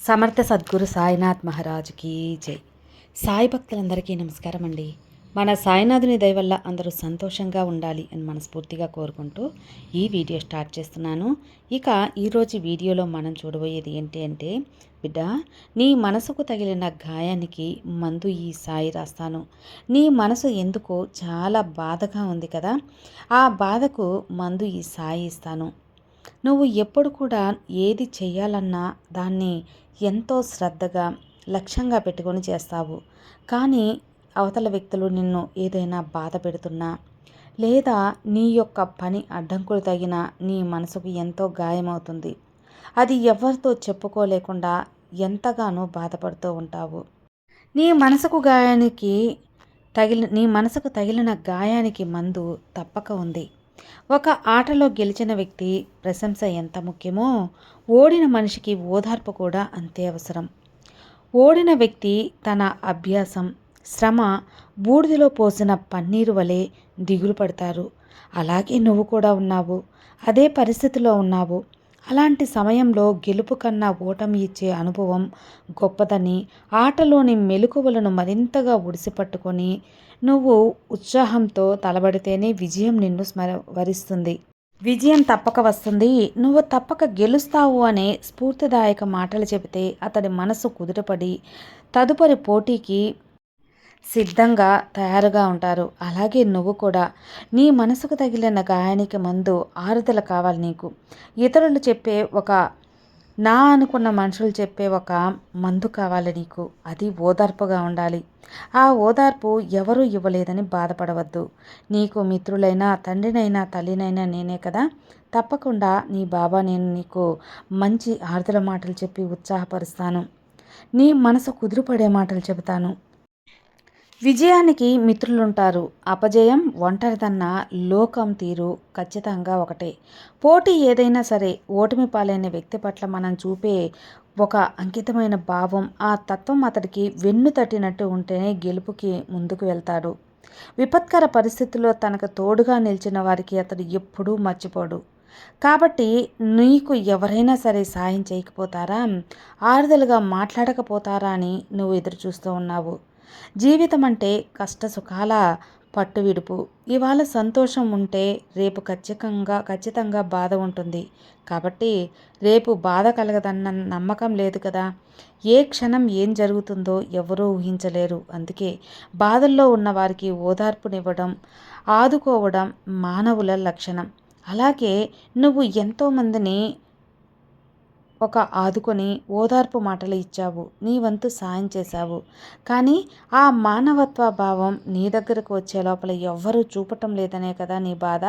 సమర్థ సద్గురు సాయినాథ్ మహారాజుకి జై. సాయి భక్తులందరికీ నమస్కారం అండి మన సాయినాథుని దయ వల్ల అందరూ సంతోషంగా ఉండాలి అని మనస్ఫూర్తిగా కోరుకుంటూ ఈ వీడియో స్టార్ట్ చేస్తున్నాను. ఇక ఈరోజు వీడియోలో మనం చూడబోయేది ఏంటి అంటే బిడ్డ నీ మనసుకు తగిలిన గాయానికి మందు ఈ సాయి రాస్తాను. నీ మనసు ఎందుకో చాలా బాధగా ఉంది కదా. ఆ బాధకు మందు ఈ సాయి ఇస్తాను. నువ్వు ఎప్పుడు కూడా ఏది చేయాలన్నా దాన్ని ఎంతో శ్రద్ధగా లక్ష్యంగా పెట్టుకొని చేస్తావు. కానీ అవతల వ్యక్తులు నిన్ను ఏదైనా బాధ పెడుతున్నా లేదా నీ యొక్క పని అడ్డంకులు తగిన నీ మనసుకు ఎంతో గాయమవుతుంది. అది ఎవరితో చెప్పుకోలేకుండా ఎంతగానో బాధపడుతూ ఉంటావు. నీ మనసుకు గాయానికి తగిలి నీ మనసుకు తగిలిన గాయానికి మందు తప్పక ఉంది. ఒక ఆటలో గెలిచిన వ్యక్తి ప్రశంస ఎంత ముఖ్యమో ఓడిన మనిషికి ఓదార్పు కూడా అంతే అవసరం. ఓడిన వ్యక్తి తన అభ్యాసం శ్రమ బూడిదలో పోసిన పన్నీరు వలె దిగులు పడతారు. అలాగే నువ్వు కూడా ఉన్నావు. అదే పరిస్థితిలో ఉన్నావు. అలాంటి సమయంలో గెలుపు కన్నా ఓటమి ఇచ్చే అనుభవం గొప్పదని ఆటలోని మెలకువలను మరింతగా ఒడిసిపట్టుకొని నువ్వు ఉత్సాహంతో తలబడితేనే విజయం నిన్ను స్మర వరిస్తుంది విజయం తప్పక వస్తుంది. నువ్వు తప్పక గెలుస్తావు అనే స్ఫూర్తిదాయక మాటలు చెబితే అతడి మనసు కుదుటపడి తదుపరి పోటీకి సిద్ధంగా తయారుగా ఉంటారు. అలాగే నువ్వు కూడా. నీ మనసుకు తగిలిన గాయానికి మందు ఆరుదల కావాలి నీకు. ఇతరులు చెప్పే ఒక నా అనుకున్న మనుషులు చెప్పే ఒక మందు కావాలి నీకు. అది ఓదార్పుగా ఉండాలి. ఆ ఓదార్పు ఎవరూ ఇవ్వలేదని బాధపడవద్దు. నీకు మిత్రులైనా తండ్రినైనా తల్లినైనా నేనే కదా. తప్పకుండా నీ బాబా నేను నీకు మంచి ఆరుదల మాటలు చెప్పి ఉత్సాహపరుస్తాను. నీ మనసు కుదురుపడే మాటలు చెబుతాను. విజయానికి మిత్రులుంటారు. అపజయం ఒంటరిదన్న లోకం తీరు ఖచ్చితంగా ఒకటే. పోటీ ఏదైనా సరే ఓటమి పాలైన వ్యక్తి పట్ల మనం చూపే ఒక అంకితమైన భావం ఆ తత్వం అతడికి వెన్ను తట్టినట్టు ఉంటేనే గెలుపుకి ముందుకు వెళ్తాడు. విపత్కర పరిస్థితుల్లో తనకు తోడుగా నిలిచిన వారికి అతడు ఎప్పుడూ మర్చిపోడు. కాబట్టి నీకు ఎవరైనా సరే సాయం చేయకపోతారా? ఆరుదలుగా మాట్లాడకపోతారా అని నువ్వు ఎదురు చూస్తూ ఉన్నావు. జీవితం అంటే కష్ట సుఖాల పట్టు విడుపు ఇవాళ సంతోషం ఉంటే రేపు ఖచ్చితంగా ఖచ్చితంగా బాధ ఉంటుంది. కాబట్టి రేపు బాధ కలగదన్న నమ్మకం లేదు కదా. ఏ క్షణం ఏం జరుగుతుందో ఎవరూ ఊహించలేరు. అందుకే బాధల్లో ఉన్న వారికి ఓదార్పునివ్వడం ఆదుకోవడం మానవుల లక్షణం. అలాగే నువ్వు ఎంతోమందిని ఒక ఆదుకొని ఓదార్పు మాటలు ఇచ్చావు. నీ వంతు సాయం చేశావు. కానీ ఆ మానవత్వ భావం నీ దగ్గరకు వచ్చే లోపల ఎవ్వరూ చూపటం లేదనే కదా నీ బాధ?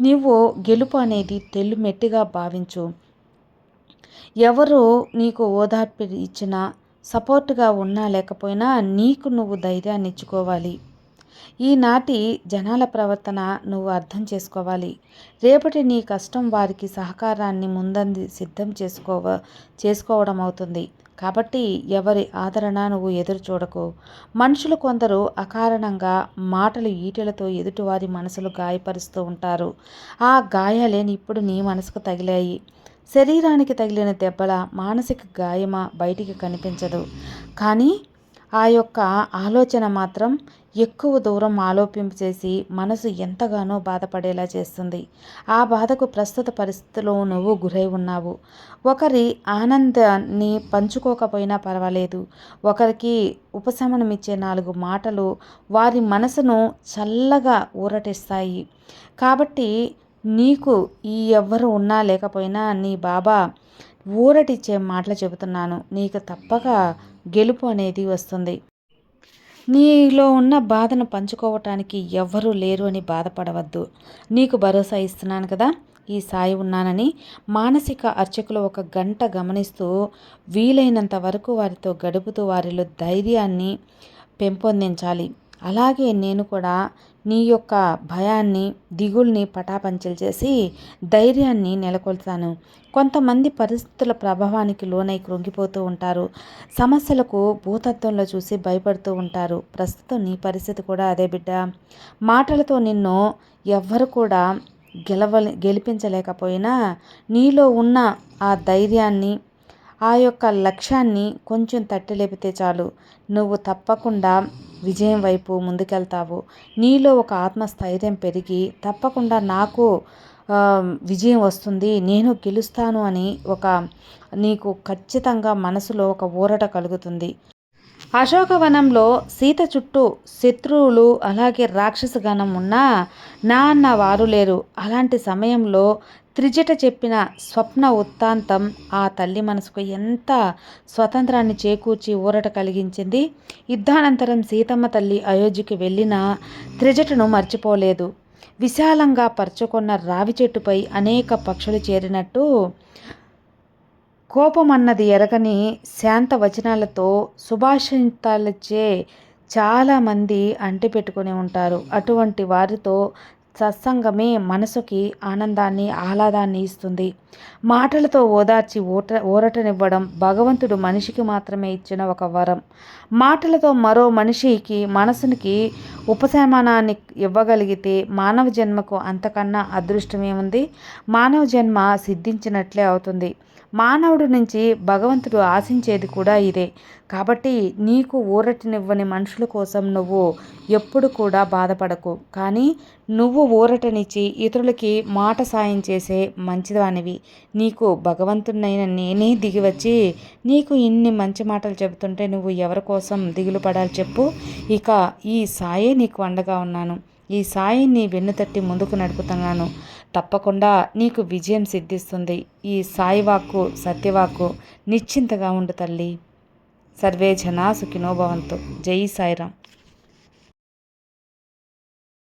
నువ్వు గెలుపు అనేది తెల్లు మెట్టిగా భావించు. ఎవరు నీకు ఓదార్పు ఇచ్చినా సపోర్ట్గా ఉన్నా లేకపోయినా నీకు నువ్వు ధైర్యాన్ని ఇచ్చుకోవాలి. ఈనాటి జనాల ప్రవర్తన నువ్వు అర్థం చేసుకోవాలి. రేపటి నీ కష్టం వారికి సహకారాన్ని ముందంది సిద్ధం చేసుకోవ చేసుకోవడం అవుతుంది. కాబట్టి ఎవరి ఆదరణ నువ్వు ఎదురు చూడకు. మనుషులు కొందరు అకారణంగా మాటలు ఈటెలతో ఎదుటివారి మనసులు గాయపరుస్తూ ఉంటారు. ఆ గాయాలే ఇప్పుడు నీ మనసుకు తగిలాయి. శరీరానికి తగిలిన దెబ్బల మానసిక గాయమా బయటికి కనిపించదు. కానీ ఆ యొక్క ఆలోచన మాత్రం ఎక్కువ దూరం ఆలోపింపచేసి మనసు ఎంతగానో బాధపడేలా చేస్తుంది. ఆ బాధకు ప్రస్తుత పరిస్థితిలో నువ్వు గురై ఉన్నావు. ఒకరి ఆనందాన్ని పంచుకోకపోయినా పర్వాలేదు. ఒకరికి ఉపశమనమిచ్చే నాలుగు మాటలు వారి మనసును చల్లగా ఊరటిస్తాయి. కాబట్టి నీకు ఈ ఎవ్వరు ఉన్నా లేకపోయినా నీ బాబా ఊరటిచ్చే మాటలు చెబుతున్నాను. నీకు తప్పక గెలుపు అనేది వస్తుంది. నీలో ఉన్న బాధను పంచుకోవటానికి ఎవ్వరూ లేరు అని బాధపడవద్దు. నీకు భరోసా ఇస్తున్నాను కదా? ఈ సాయి ఉన్నానని మానసిక అర్చకులు ఒక గంట గమనిస్తూ వీలైనంత వరకు వారితో గడుపుతూ వారిలో ధైర్యాన్ని పెంపొందించాలి. అలాగే నేను కూడా నీ యొక్క భయాన్ని దిగుల్ని పటాపంచలు చేసి ధైర్యాన్ని నెలకొల్తాను కొంతమంది పరిస్థితుల ప్రభావానికి లోనై కృంగిపోతూ ఉంటారు. సమస్యలకు భూతత్వంలో చూసి భయపడుతూ ఉంటారు. ప్రస్తుతం నీ పరిస్థితి కూడా అదే బిడ్డ. మాటలతో నిన్ను ఎవ్వరు కూడా గెలవ గెలిపించలేకపోయినా నీలో ఉన్న ఆ ధైర్యాన్ని ఆ యొక్క లక్ష్యాన్ని కొంచెం తట్టి లేపితే చాలు. నువ్వు తప్పకుండా విజయం వైపు ముందుకెళ్తావు. నీలో ఒక ఆత్మస్థైర్యం పెరిగి తప్పకుండా నాకు విజయం వస్తుంది. నేను గెలుస్తాను అని ఒక నీకు ఖచ్చితంగా మనసులో ఒక ఊరట కలుగుతుంది. అశోకవనంలో సీత చుట్టూ శత్రువులు అలాగే రాక్షసగణం ఉన్నా నా అన్న వారు లేరు. అలాంటి సమయంలో త్రిజట చెప్పిన స్వప్న ఉత్తాంతం ఆ తల్లి మనసుకు ఎంత స్వతంత్రాన్ని చేకూర్చి ఊరట కలిగించింది. యుద్ధానంతరం సీతమ్మ తల్లి అయోధ్యకి వెళ్ళిన త్రిజటను మర్చిపోలేదు. విశాలంగా పరుచుకున్న రావి చెట్టుపై అనేక పక్షులు చేరినట్టు కోపమన్నది ఎరగని శాంత వచనాలతో సుభాషితాలచే చాలామంది అంటిపెట్టుకుని ఉంటారు. అటువంటి వారితో సత్సంగమే మనసుకి ఆనందాన్ని ఆహ్లాదాన్ని ఇస్తుంది. మాటలతో ఓదార్చి ఓట ఓరటనివ్వడం భగవంతుడు మనిషికి మాత్రమే ఇచ్చిన ఒక వరం. మాటలతో మరో మనిషికి మనసునికి ఉపశమనాన్ని ఇవ్వగలిగితే మానవ జన్మకు అంతకన్నా అదృష్టమేముంది? మానవ జన్మ సిద్ధించినట్లే అవుతుంది. మానవుడి నుంచి భగవంతుడు ఆశించేది కూడా ఇదే. కాబట్టి నీకు ఊరటనివ్వని మనుషుల కోసం నువ్వు ఎప్పుడు కూడా బాధపడకు. కానీ నువ్వు ఊరటనిచ్చి ఇతరులకి మాట సాయం చేసే మంచిదానివి. నీకు భగవంతునైన నేనే దిగివచ్చి నీకు ఇన్ని మంచి మాటలు చెబుతుంటే నువ్వు ఎవరి కోసం దిగులు పడాలి చెప్పు. ఇక ఈ సాయే నీకు అండగా ఉన్నాను. ఈ సాయి నీ వెన్నుతట్టి ముందుకు నడుపుతున్నాను. తప్పకుండా నీకు విజయం సిద్ధిస్తుంది. ఈ సాయి వాక్కు సత్యవాక్కు నిశ్చింతగా ఉండు తల్లి. సర్వే జనా సుఖినోభవంతు జై సాయిరామ్.